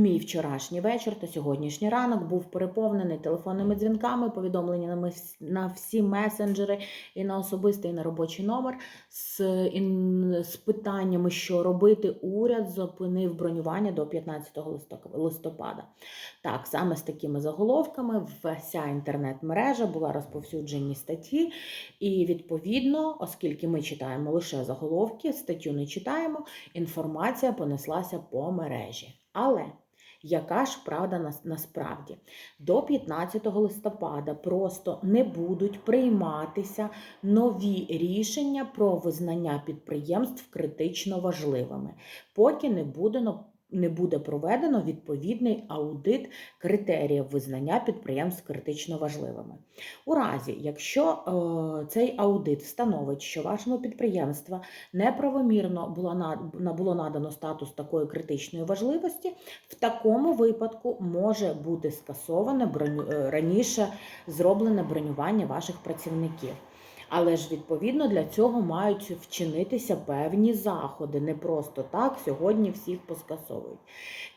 Мій вчорашній вечір та сьогоднішній ранок був переповнений телефонними дзвінками, повідомленнями на всі месенджери і на особистий і на робочий номер з, з питаннями, що робити. Уряд зупинив бронювання до 15 листок- листопада. Так, саме з такими заголовками вся інтернет-мережа була розповсюджені статті, і відповідно, оскільки ми читаємо лише заголовки, статтю не читаємо, інформація понеслася по мережі. Але яка ж правда нас- насправді? До 15 листопада просто не будуть прийматися нові рішення про визнання підприємств критично важливими, поки не буде не буде проведено відповідний аудит критеріїв визнання підприємств критично важливими. У разі, якщо е, цей аудит встановить, що вашому підприємству неправомірно було, на- на- було надано статус такої критичної важливості, в такому випадку може бути скасоване броню, е, раніше зроблене бронювання ваших працівників. Але ж відповідно для цього мають вчинитися певні заходи. Не просто так сьогодні всіх поскасовують.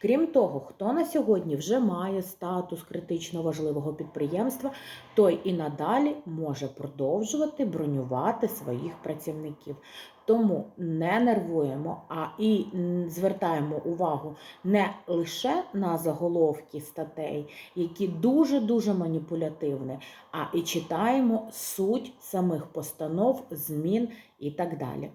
Крім того, хто на сьогодні вже має статус критично важливого підприємства, той і надалі може продовжувати бронювати своїх працівників. Тому не нервуємо, а і звертаємо увагу не лише на заголовки статей, які дуже-дуже маніпулятивні, а і читаємо суть самих постанов, змін і так далі.